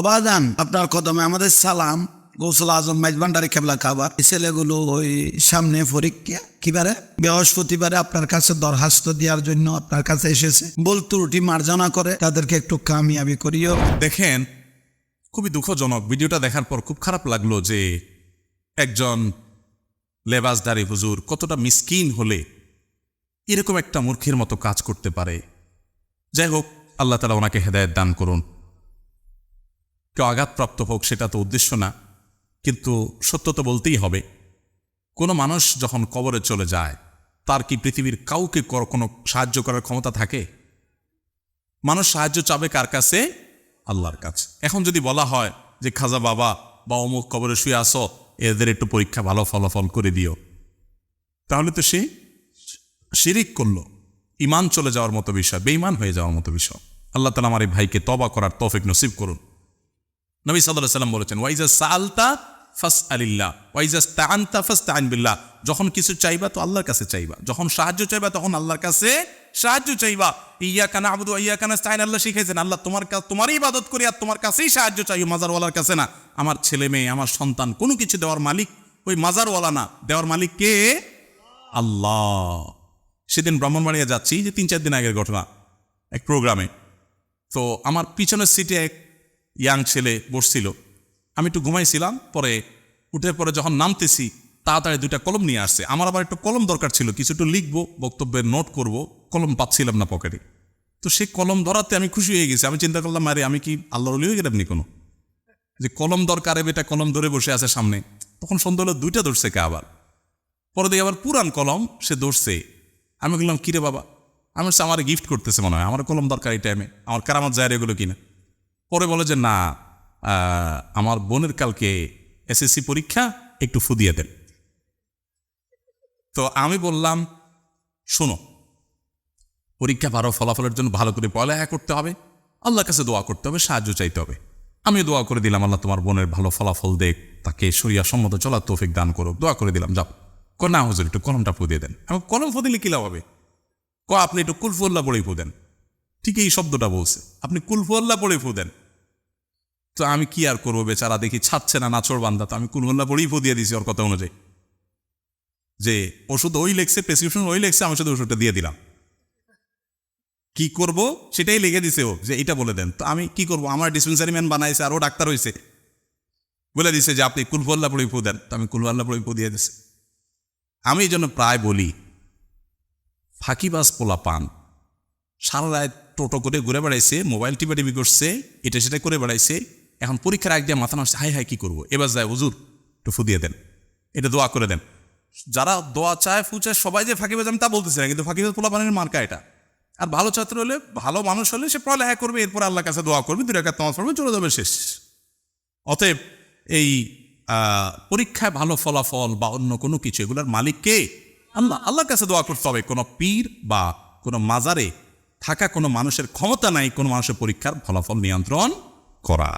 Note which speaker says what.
Speaker 1: অবাদান, আপনার কদমে আমাদের সালাম, গৌসল আজম মাইজবান্ডারি কেবলা খাবার ছেলেগুলো ওই সামনে পরীক্ষা কিবারে বৃহস্পতিবারে আপনার কাছে দরখাস্ত দেওয়ার জন্য আপনার কাছে এসেছে। বল ত্রুটি মার্জনা করে তাদেরকে একটু কামিয়াবি করিও।
Speaker 2: দেখেন, খুবই দুঃখজনক ভিডিওটা দেখার পর খুব খারাপ লাগল যে একজন লেবাসদারি হুজুর কতটা মিসকিন হলে এরকম একটা মূর্খের মতো কাজ করতে পারে। যাই হোক, আল্লাহ তালা ওনাকে হেদায়ত দান করুন। কেউ আঘাতপ্রাপ্ত হোক সেটা তো উদ্দেশ্য না, কিন্তু সত্য তো বলতেই হবে। কোনো মানুষ যখন কবরে চলে যায়, তার কি পৃথিবীর কাউকে কোনো সাহায্য করার ক্ষমতা থাকে? মানুষ সাহায্য চাবে কার কাছে? আল্লাহর কাছে। এখন যদি বলা হয় যে, খাজা বাবা বা অমুক কবরে শুয়ে আসো এদের একটু পরীক্ষা ভালো ফলাফল করে দিও। তাহলে তো সে শিরিক করল। ইমান চলে যাওয়ার মতো বিষয় বেইমান হয়ে যাওয়ার মতো বিষয়। আল্লাহ তালা আমার এই ভাইকে তবা করার তৌফিক নসিব করুন। নবী সাল্লাহ সাল্লাম বলেছেন ওয়াইজা সালতা ফাস আলিল্লাহ ওয়াইজা স্তাআনতা ফাস বিল্লাহ। যখন কিছু চাইবা তো আল্লাহর কাছে চাইবা, যখন সাহায্য চাইবা তখন আল্লাহর কাছে সাহায্য চাইবা। ইয়া কানা আবুদু ইয়া কানা স্তাইন আল্লাহ শিখাইছেন, আল্লাহ তোমার কাছে তোমারই ইবাদত করি আর তোমার কাছেই সাহায্য চাই মাজারওয়ালার কাছে না। আমার ছেলে মেয়ে, আমার সন্তান, কোনো কিছু দেওয়ার মালিক, ওই মাজারওয়ালা না, দেওয়ার মালিক কে? আল্লাহ। সেদিন ব্রাহ্মণবাড়িয়া যাচ্ছি, যে তিন চার দিন আগের ঘটনা, এক প্রোগ্রামে। তো আমার পিছনের সিটে এক ইয়াং ছেলে বসছিল। আমি একটু ঘুমাইছিলাম পরে উঠে পরে যখন নামতেছি তাড়াতাড়ি দুইটা কলম নিয়ে আসছে। আমার আবার একটু কলম দরকার ছিল কিছু একটু লিখব বক্তব্যের নোট করব কলম পাচ্ছিলাম না পকেটে। তো সেই কলম ধরাতে আমি খুশি হয়ে গেছি। আমি চিন্তা করলাম আরে আমি কি আল্লাহর অলি হয়ে গেলাম নি কোনো? যে কলম দরকার এটা কলম ধরে বসে আছে সামনে। তখন সন্ধ্যা হলো দুইটা ধরছে কে আবার? পরে দেখি আবার পুরান কলম সে ধরছে। আমি বললাম কিরে বাবা? আমি বলছি, আমার গিফট করতেছে মনে হয়। আমার কলম দরকার এই টাইমে আমার কারামত যায় এগুলো কিনা? পরে বলে যে, না আমার বোনের কালকে এসএসসি পরীক্ষা, একটু ফুদিয়ে দেন। তো আমি বললাম, শোনো, পরীক্ষা ভালো ফলাফলের জন্য ভালো করে পড়ালেখা করতে হবে। আল্লাহর কাছে দোয়া করতে হবে, সাহায্য চাইতে হবে। আমি দোয়া করে দিলাম, আল্লাহ তোমার বোনের ভালো ফলাফল দেখ, তাকে সরিয়া সম্মত চলার তৌফিক দান করো দোয়া করে দিলাম, যাও। ক না হুজুর, একটু কলমটা ফুদিয়ে দেন। আমি কলম ফুদিলে কি লাভ হবে? ক আপনি একটু কুলফুল্লাহ পড়েই ফু দেন ঠিক এই শব্দটা বলছে। আপনি কুলফুল্লাহ পড়ে ফু দেন। তো আমি কি আর করব বেচারা? দেখি ছাড়ছে না নাচর বান্দা। তো আমি কুলফুল্লাহ পড়েই ফু দিয়ে দিছি ওর কথা অনুযায়ী। যে ওষুধ ওই লেখছে প্রেসক্রিপশন ওই লেখছে আমি শুধু ওষুধটা দিয়ে দিলাম। কি করব? সেটাই লিখে দিছে ও, যে এটা বলে দেন। তো আমি কি করব? আমার ডিসপেন্সারি ম্যান বানাইছে আর ও ডাক্তার হয়েছে বলে দিছে যে আপনি কুলফল্লা পড়ে ফু দেন। তো আমি কুলফল্লা পড়ে ফু দিয়ে দিছি। আমি এই জন্য প্রায় বলি, ফাঁকিবাজ পোলা পান সারা রাত টোটো করে ঘুরে বেড়াইছে, মোবাইল টিপে টিপি করছে, এটা সেটা করে বেড়াইছে, এখন পরীক্ষার আগ দিয়ে মাথা নাড়ছে হাই হাই কী করব? এবার যায়, হুজুর, একটু ফু দিয়ে দেন, এটা দোয়া করে দেন। যারা দোয়া চায় ফু চায় সবাই যে ফাঁকিবাজ আমি তা বলতেছি না, কিন্তু ফাঁকি ফাঁকিবাজ পোলা পানের মার্কা এটা। আর ভালো ছাত্র হলে, ভালো মানুষ হলে সে পড়ালেখা করবে, এরপর আল্লাহর কাছে দোয়া করবে, দুই টাকা তোমার চলে যাবে শেষ। অতএব এই পরীক্ষায় ভালো ফলাফল বা অন্য কোনো কিছু, এগুলোর মালিককে আল্লাহ, আল্লাহর কাছে দোয়া করতে হবে। কোনো পীর বা কোনো মাজারে থাকা কোনো মানুষের ক্ষমতা নাই কোনো মানুষের পরীক্ষার ফলাফল নিয়ন্ত্রণ করা।